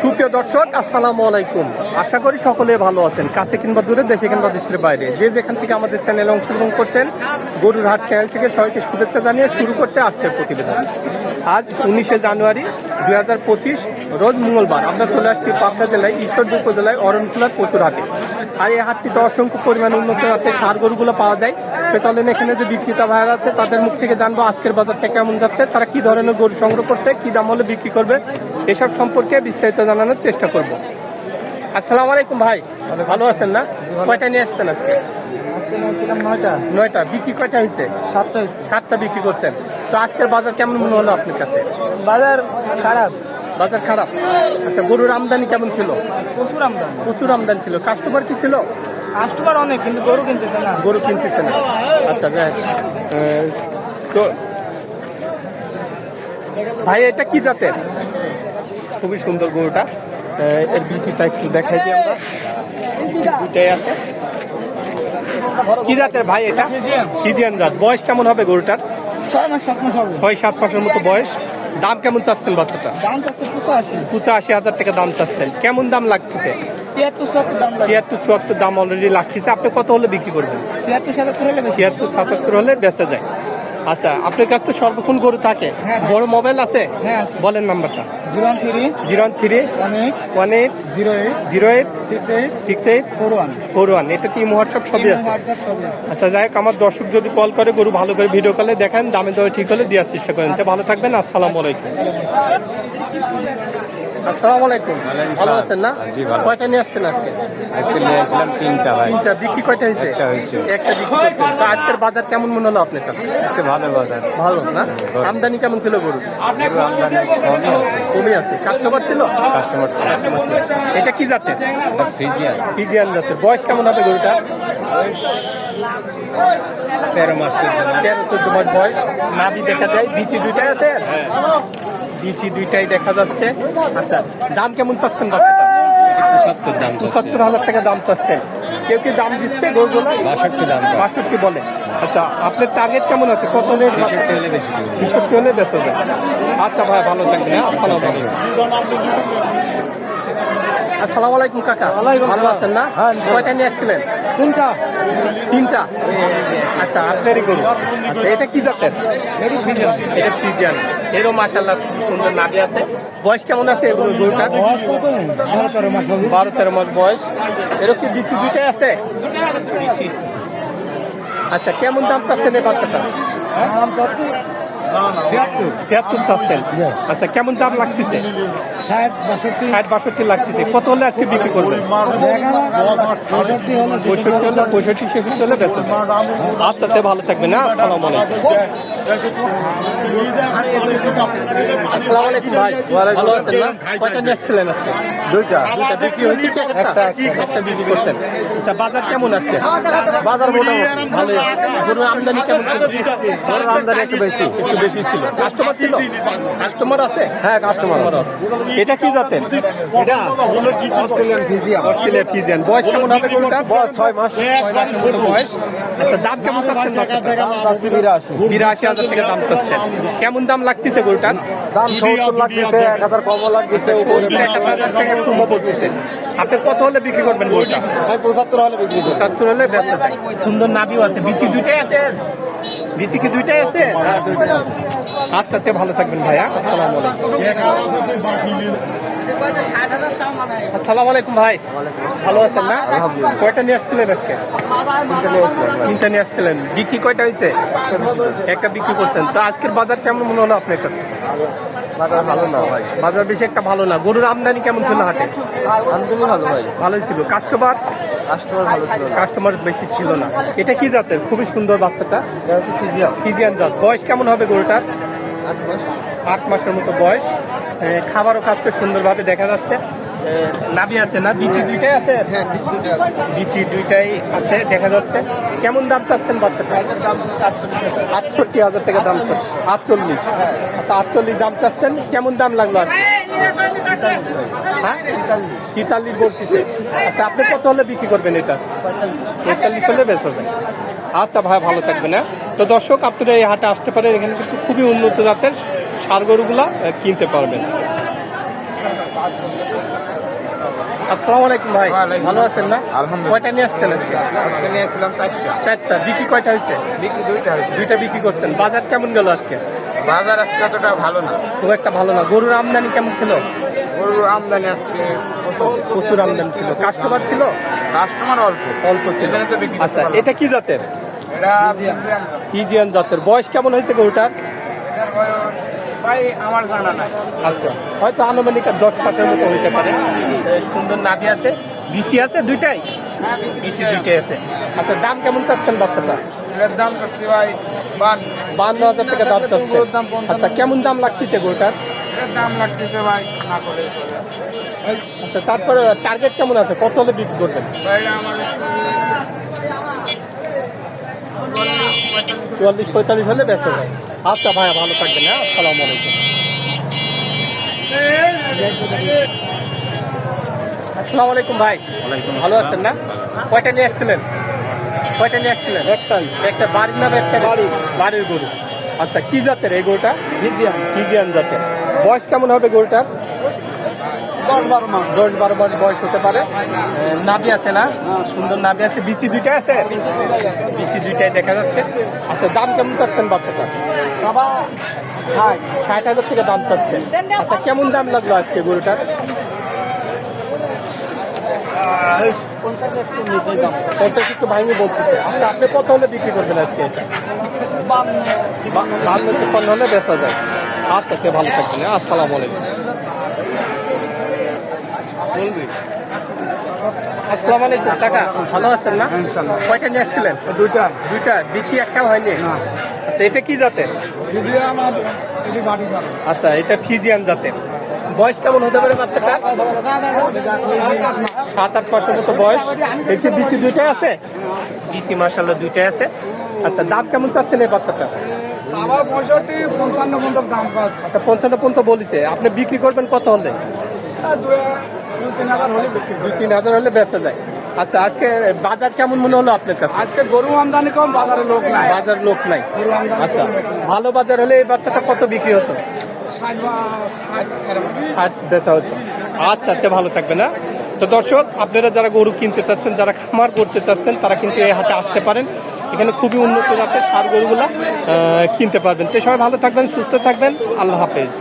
সুপ্রিয় দর্শক, আসসালামু আলাইকুম। আশা করি সকলে ভালো আছেন, কাছে কিংবা দূরে, দেশে কিংবা দেশের বাইরে। যে যেখান থেকে আমাদের চ্যানেলে অংশগ্রহণ করছেন, গরুর হাট চ্যানেল থেকে সবাইকে শুভেচ্ছা জানিয়ে শুরু করছে আজকের প্রতিবেদন। আজ উনিশে জানুয়ারি দুই হাজার পঁচিশ, রোজ মঙ্গলবার। আমরা চলে আসছি পাবনা জেলায়, ঈশ্বরদী উপজেলায় অরণখোলার পশুর হাটে। আর এই হাটটিতে অসংখ্য পরিমাণ উন্নত জাতের সার গরুগুলো পাওয়া যায়। তো চলেন এখানে যে বিক্রেতা ভাইয়ারা আছে, তাদের মুখ থেকে জানব আজকের বাজারটা কেমন যাচ্ছে, তারা কি ধরনের গরু সংগ্রহ করছে, কি দাম হলে বিক্রি করবে এসব সম্পর্কে বিস্তারিত জানানোর চেষ্টা করব। আসসালামু আলাইকুম ভাই। ভালো আছেন না? কয়টা নিয়ে আসছেন আজকে? নয়টা। নয়টা। বিক্রি কয়টা হয়েছে? সাতটা হয়েছে। সাতটা বিক্রি করছেন। তো আজকের বাজার কেমন মনে হলো আপনার কাছে? বাজার খারাপ। বাজার খারাপ। আচ্ছা গরুর আমদানি কেমন ছিল? প্রচুর আমদানি। প্রচুর আমদানি ছিল। কাস্টমার কি ছিল? কাস্টমার অনেক কিন্তু গরু কিনতেছে না। গরু কিনতেছে না। আচ্ছা যাই তো ভাই এটা কি জাতের? খুবই সুন্দর গরুটা। এর বিচিটা একটু দেখাই দিই আমরা। দুটাই আছে। কি জাতের ভাই এটা? ফিজিয়ান জাত। বয়স কেমন হবে গরুটার? ছয় সাত মাসের মতো বয়স। দাম কেমন চাচ্ছেন বাচ্চাটা? আসে পঁচাশি। হাজার টাকা দাম চাচ্ছেন। কেমন দাম লাগছে তিয়াত্তর দাম চুয়াত্তর দাম অলরেডি লাগতেছে। আপনি কত হলে বিক্রি করবেন? ছিয়াত্তর সাতাত্তর হলে বেচা যায়। আচ্ছা আপনার কাছে তো সর্বক্ষণ গরু থাকে। হ্যাঁ। বড় মোবাইল আছে? হ্যাঁ, বলেন নাম্বারটা। Zero one three zero one three one eight zero eight zero eight six eight six eight four one. Four one. এটা কি আছে? হোয়াটসঅ্যাপ সবই আছে। আচ্ছা যাই হোক আমার দর্শক যদি কল করে গরু ভালো করে ভিডিও কলে দেখেন দামে দরে ঠিক হলে দেওয়ার চেষ্টা করেন। তো ভালো থাকবেন আসসালামু আলাইকুম। আসসালামু আলাইকুম। ভালো আছেন না? জি, ভালো। কয়টা নিয়ে আসছেন আজকে? আজকে নিয়ে আসলাম তিনটা ভাই। তিনটা। বিক্রি কয়টা হয়েছে? একটা হয়েছে। একটা বিক্রি তো আজকের বাজার কেমন মনে হলো আপনার কাছে? আজকে ভালো বাজার। ভালো না? আমদানি কেমন ছিল গরু? আমদানি কমে আছে। কাস্টমার ছিল? কাস্টমার ছিল। এটা কি জাতের? এটা ফ্রিজিয়ান ফিজিয়ান জাতের। বয়স কেমন হবে গরুটা তেরো মাস তেরো চোদ্দ মাস বয়স। নাভি দেখা যায় বিচি দুইটাই আছে? বিচি দুইটাই দেখা যাচ্ছে। আচ্ছা দাম কেমন চাচ্ছেন বাচ্চাটা? সত্তর দাম পঁচাত্তর হাজার টাকা দাম চাচ্ছেন। কেউ কি দাম দিচ্ছে গরুগুলো বাষট্টি দাম বাষট্টি বলে। আচ্ছা আপনার টার্গেট কেমন আছে? কত হলে ছেষট্টি হলে বেশি দেবে। হলে বেঁচে যায় আচ্ছা ভাই ভালো থাকবেন হ্যাঁ। আসসালামু আসসালামু আলাইকুম কাকা। ভালো আছেন না? কয়টা নিয়ে আসছিলেন? কোনটা? তিনটা। আচ্ছা আপনারই গরু। আচ্ছা এটা কি জাতের? এটা ফ্রিজিয়ান এরও মাসাল্লাহ খুব সুন্দর নাবি আছে। বয়স কেমন আছে এগুলো গরুটা বয়স কত? বারো তেরো মাস বয়স। এরও কি বিচি দুইটাই আছে? আচ্ছা কেমন দাম চাচ্ছেন এই বাচ্চাটা? দাম ছিয়াত্তর। চাচ্ছেন। আচ্ছা কেমন দাম লাগতেছে? ষাট বাষট্টি। ষাট বাষট্টি লাগতেছে। কত হলে আজকে বিক্রি করবেন? এগারো পঁয়ষট্টি হলে পঁয়ষট্টি ছেষট্টি হলে বেঁচে আচ্ছা তে ভালো থাকবেন হ্যাঁ? আসসালামু আসসালামু আলাইকুম ভাই। ভালো আছেন না? কয়টা নিয়ে আসছিলেন আজকে? দুইটা। দুইটা বিক্রি হয়েছে? কি একটা একটা। বিক্রি করছেন। আচ্ছা বাজার কেমন আজকে? বাজার মোটামুটি গরুর আমদানি কেমন ছিল? গরুর আমদানি একটু বেশি। একটু বেশি ছিল। কাস্টমার ছিল? কাস্টমার আছে? হ্যাঁ কাস্টমার আছে। এটা কি জাতেন এটা অস্ট্রেলিয়ান ফিজিয়াম অস্ট্রেলিয়া ফিজিয়ান। বয়স কেমন হবে গরুটা বয়স ছয় মাস। ছয় মাসের বয়স। আচ্ছা দাম কেমন চাচ্ছেন চাচ্ছি বিরাশি। বিরাশি হাজার টাকা দাম চাচ্ছেন কেমন দাম লাগতেছে গরুটার? দাম সত্তর লাগতেছে এক হাজার কম লাগতেছে সত্তর এক হাজার টাকা কমও পড়তেছে। আপনি কত হলে বিক্রি করবেন গরুটা? আমি পঁচাত্তর হলে বিক্রি করি। পঁচাত্তর হলে ব্যবসা যায়। সুন্দর নাবিও আছে। বিচি দুইটাই আছে? কি দুইটাই আছে? আচ্ছা তে ভালো থাকবেন ভাইয়া। আসসালামু আলাইকুম। আসসালামু আলাইকুম ভাই। ভালো আছেন না? কয়টা নিয়ে আসছিলেন আজকে? তিনটা নিয়ে আসছিলেন। বিক্রি কয়টা হয়েছে? একটা বিক্রি করছেন। তো আজকের বাজার কেমন মনে হলো আপনার কাছে? বাজার ভালো না ভাই। বাজার বেশি একটা ভালো না। গরুর আমদানি কেমন ছিল হাটে? আমদানি ভালো ভাই। ভালোই ছিল। কাস্টমার? কাস্টমার ভালো ছিল কাস্টমার বেশি ছিল না। এটা কি জাতের? খুবই সুন্দর বাচ্চাটা। এটা ফিজিয়ান। জাত। বয়স কেমন হবে গরুটার? আট মাসের মতো বয়স। খাবারও খাচ্ছে সুন্দরভাবে দেখা যাচ্ছে। নাভি আছে না? বিচি দুইটাই আছে? হ্যাঁ বিচি দুইটাই আছে। দেখা যাচ্ছে। কেমন দাম চাচ্ছেন বাচ্চাটা? আটচল্লিশ আটষট্টি হাজার টাকা দাম চাচ্ছে। আটচল্লিশ। আচ্ছা আটচল্লিশ দাম চাচ্ছেন। কেমন দাম লাগল আজকে? হ্যাঁ তেতাল্লিশ বলতেছে। আচ্ছা আপনি কত হলে বিক্রি করবেন এটা? পঁয়তাল্লিশ হলে বেশ হবে আচ্ছা ভাই ভালো থাকবেন হ্যাঁ? তো দর্শক আপনারা এই হাটে আসতে পারেন এখানে কিন্তু খুবই উন্নত জাতের সার গরুগুলা কিনতে পারবেন। আসসালামু আলাইকুম ভাই। ভালো আছেন না? কয়টা নিয়ে আসছেন আজকে? আজকে নিয়ে এসেছিলাম চারটা। চারটা। বিক্রি কয়টা হয়েছে? বিক্রি দুইটা হয়েছে। দুইটা বিক্রি করছেন। বাজার কেমন গেল আজকে? বাজার আজকে অতটা ভালো না। খুব একটা ভালো না। গরুর আমদানি কেমন ছিল? গরুর আমদানি আজকে প্রচুর। আমদানি ছিল। কাস্টমার ছিল? কাস্টমার অল্প। অল্প ছিল। আচ্ছা এটা কি জাতের? ইজিয়ান জাতের। বয়স কেমন হয়েছে গরুটার? এটার আমার জানা নাই। আচ্ছা হয়তো আনুমানিক দশ মাসের মতো হইতে পারে। সুন্দর নাভি আছে। বিচি আছে দুইটাই? বিচি দুইটাই আছে। আচ্ছা দাম কেমন চাচ্ছেন বাচ্চাটা? এটার দাম করছি ভাই বান্ন। হাজার টাকা দাম চাচ্ছে। আচ্ছা কেমন দাম লাগতেছে গরুটার? এটার দাম লাগতেছে ভাই না করে আচ্ছা তারপরে টার্গেট কেমন আছে? কত হলে বিক্রি করবেন? ভাই আমার চুয়াল্লিশ পঁয়তাল্লিশ হলে বেঁচে যায়। আচ্ছা ভাইয়া ভালো থাকবেন হ্যাঁ? আসসালামু আলাইকুম। আসসালামু আলাইকুম ভাই। ভালো আছেন না? কয়টা নিয়ে আসছিলেন? কয়টা নিয়ে আসছিলেন? একটাই একটা বাড়ির না ব্যবসা বাড়ির। বাড়ির গরু। আচ্ছা কি জাতের এই গরুটা? ফিজিয়াম ফিজিয়ান জাতের। বয়স কেমন হবে গরুটার? দশ বারো মাস। দশ বারো মাস বয়স হতে পারে। নাভি আছে না? সুন্দর নাভি আছে। বিচি দুইটা আছে? বিচি দুইটাই দেখা যাচ্ছে। আচ্ছা দাম কেমন চাচ্ছেন বাচ্চাটা সবা ষাট। ষাট হাজার থেকে দাম চাচ্ছে। আচ্ছা কেমন দাম লাগল আজকে গরুটার? পঞ্চাশ একটু দাম। পঞ্চাশ একটু ভাঙি বলতেছে। আচ্ছা আপনি কত হলে বিক্রি করবেন আজকে? এটা বান্ন তিপ্পান্ন হলে বেচা যায় আচ্ছা কে ভালো থাকবেন। হ্যাঁ? আসসালামু আলাইকুম। আসসালামু আলাইকুম কাকা। ভালো আছেন না? ইনশাল্লাহ। কয়টা নিয়ে আসছিলেন? দুইটা। দুইটা? বিক্রি একটা হয়নি? আচ্ছা এটা কি জাতের? আচ্ছা এটা ফিজিয়ান জাতের। বয়স কেমন হতে পারে বাচ্চাটা সাত আট মাসের মতো বয়স। দেখি বিচি দুইটাই আছে? বিচি মাসাল্লাহ দুইটাই আছে। আচ্ছা দাম কেমন চাচ্ছেন এই বাচ্চাটা পঁয়ষট্টি পঞ্চান্ন পর্যন্ত দাম আচ্ছা পঞ্চান্ন পর্যন্ত বলেছে। আপনি বিক্রি করবেন কত হলে? দুই তিন হাজার হলে বেচা যায়। আচ্ছা আজকে বাজার কেমন মনে হলো আপনার কাছে? আজকে গরু আমদানি কম বাজারে লোক নাই। বাজার লোক নাই। আচ্ছা ভালো বাজার হলে এই বাচ্চাটা কত বিক্রি হতো? ষাট বেচা হতো। আচ্ছা আচ্ছা ভালো থাকবে না? তো দর্শক আপনারা যারা গরু কিনতে চাচ্ছেন যারা খামার করতে চাচ্ছেন তারা কিন্তু এই হাটে আসতে পারেন। এখানে খুবই উন্নত জাতের সার গরুগুলা কিনতে পারবেন। তো সবাই ভালো থাকবেন, সুস্থ থাকবেন। আল্লাহ হাফেজ।